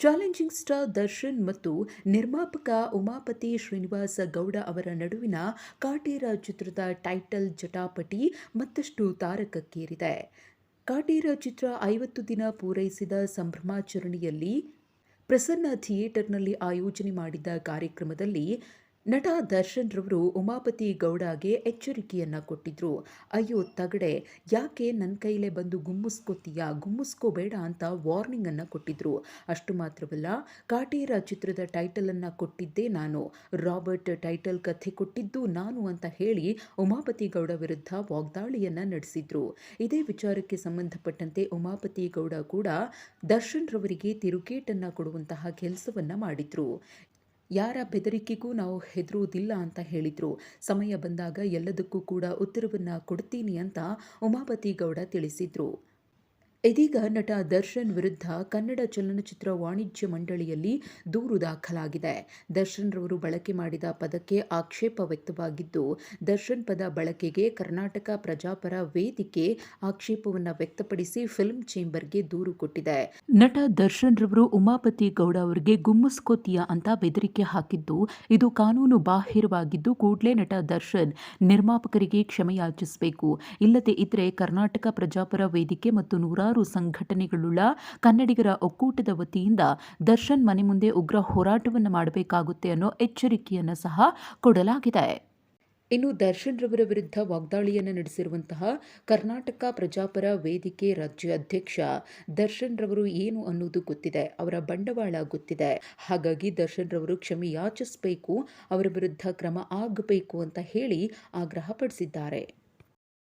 Challenging star Darshan ಮತ್ತು ನಿರ್ಮಾಪಕ ಉಮಾಪತಿ ಶ್ರೀನಿವಾಸ ಗೌಡ ಅವರ ನಡುವಿನ ಕಾಟೇರ ಚಿತ್ರದ ಟೈಟಲ್ ಜಟಾಪಟಿ ಮತ್ತಷ್ಟು ತಾರಕಕ್ಕೇರಿದೆ. ಕಾಟೇರ ಚಿತ್ರ ಐವತ್ತು ದಿನ ಪೂರೈಸಿದ ಸಂಭ್ರಮಾಚರಣೆಯಲ್ಲಿ ಪ್ರಸನ್ನ ಥಿಯೇಟರ್ನಲ್ಲಿ ಆಯೋಜನೆ ಮಾಡಿದ್ದ ಕಾರ್ಯಕ್ರಮದಲ್ಲಿ ನಟ ದರ್ಶನ್ ರವರು ಉಮಾಪತಿ ಗೌಡಗೆ ಎಚ್ಚರಿಕೆಯನ್ನ ಕೊಟ್ಟಿದ್ರು. ಅಯ್ಯೋ ತಗಡೆ, ಯಾಕೆ ನನ್ನ ಕೈಲೇ ಬಂದು ಗುಮ್ಮಿಸ್ಕೋತೀಯ? ಗುಮ್ಮಿಸ್ಕೋಬೇಡ ಅಂತ ವಾರ್ನಿಂಗ್ ಅನ್ನ ಕೊಟ್ಟಿದ್ರು. ಅಷ್ಟು ಮಾತ್ರವಲ್ಲ, ಕಾಟೇರ ಚಿತ್ರದ ಟೈಟಲ್ ಅನ್ನ ಕೊಟ್ಟಿದ್ದೇ ನಾನು. ರಾಬರ್ಟ್ ಟೈಟಲ್ ಕಥೆ ಕೊಟ್ಟಿದ್ದು ನಾನು ಅಂತ ಹೇಳಿ ಉಮಾಪತಿ ಗೌಡ ವಿರುದ್ಧ ವಾಗ್ದಾಳಿಯನ್ನ ನಡೆಸಿದ್ರು. ಇದೇ ವಿಚಾರಕ್ಕೆ ಸಂಬಂಧಪಟ್ಟಂತೆ ಉಮಾಪತಿ ಗೌಡ ಕೂಡ ದರ್ಶನ್ ರವರಿಗೆ ತಿರುಗೇಟನ್ನ ಕೊಡುವಂತಹ ಕೆಲಸವನ್ನ ಮಾಡಿದ್ರು. ಯಾರ ಬೆದರಿಕೆಗೂ ನಾವು ಹೆದರುವುದಿಲ್ಲ ಅಂತ ಹೇಳಿದರು. ಸಮಯ ಬಂದಾಗ ಎಲ್ಲದಕ್ಕೂ ಕೂಡ ಉತ್ತರವನ್ನು ಕೊಡ್ತೀನಿ ಅಂತ ಉಮಾಪತಿ ಗೌಡ ತಿಳಿಸಿದ್ರು. ಇದೀಗ ನಟ ದರ್ಶನ್ ವಿರುದ್ಧ ಕನ್ನಡ ಚಲನಚಿತ್ರ ವಾಣಿಜ್ಯ ಮಂಡಳಿಯಲ್ಲಿ ದೂರು ದಾಖಲಾಗಿದೆ. ದರ್ಶನ್ ರವರು ಬಳಕೆ ಮಾಡಿದ ಪದಕ್ಕೆ ಆಕ್ಷೇಪ ವ್ಯಕ್ತವಾಗಿದ್ದು, ದರ್ಶನ್ ಪದ ಬಳಕೆಗೆ ಕರ್ನಾಟಕ ಪ್ರಜಾಪರ ವೇದಿಕೆ ಆಕ್ಷೇಪವನ್ನು ವ್ಯಕ್ತಪಡಿಸಿ ಫಿಲ್ಮ್ ಚೇಂಬರ್ಗೆ ದೂರು ಕೊಟ್ಟಿದೆ. ನಟ ದರ್ಶನ್ ರವರು ಉಮಾಪತಿ ಗೌಡ ಅವರಿಗೆ ಗುಮ್ಮಸ್ಕೋತಿಯ ಅಂತ ಬೆದರಿಕೆ ಹಾಕಿದ್ದು, ಇದು ಕಾನೂನು ಬಾಹಿರವಾಗಿದ್ದು ಕೂಡಲೇ ನಟ ದರ್ಶನ್ ನಿರ್ಮಾಪಕರಿಗೆ ಕ್ಷಮೆಯಾಚಿಸಬೇಕು. ಇಲ್ಲದೆ ಇದ್ರೆ ಕರ್ನಾಟಕ ಪ್ರಜಾಪರ ವೇದಿಕೆ ಮತ್ತು ನೂರಾರು ಸಂಘಟನೆಗಳುಳ್ಳ ಕನ್ನಡಿಗರ ಒಕ್ಕೂಟದ ವತಿಯಿಂದ ದರ್ಶನ್ ಮನೆ ಮುಂದೆ ಉಗ್ರ ಹೋರಾಟವನ್ನು ಮಾಡಬೇಕಾಗುತ್ತೆ ಅನ್ನೋ ಎಚ್ಚರಿಕೆಯನ್ನು ಸಹ ಕೊಡಲಾಗಿದೆ. ಇನ್ನು ದರ್ಶನ್ ರವರ ವಿರುದ್ಧ ವಾಗ್ದಾಳಿಯನ್ನು ನಡೆಸಿರುವಂತಹ ಕರ್ನಾಟಕ ಪ್ರಜಾಪರ ವೇದಿಕೆ ರಾಜ್ಯ ಅಧ್ಯಕ್ಷ ದರ್ಶನ್ ರವರು ಏನು ಅನ್ನೋದು ಗೊತ್ತಿದೆ, ಅವರ ಬಂಡವಾಳ ಗೊತ್ತಿದೆ. ಹಾಗಾಗಿ ದರ್ಶನ್ ರವರು ಕ್ಷಮೆ ಯಾಚಿಸಬೇಕು, ಅವರ ವಿರುದ್ಧ ಕ್ರಮ ಆಗಬೇಕು ಅಂತ ಹೇಳಿ ಆಗ್ರಹಪಡಿಸಿದ್ದಾರೆ.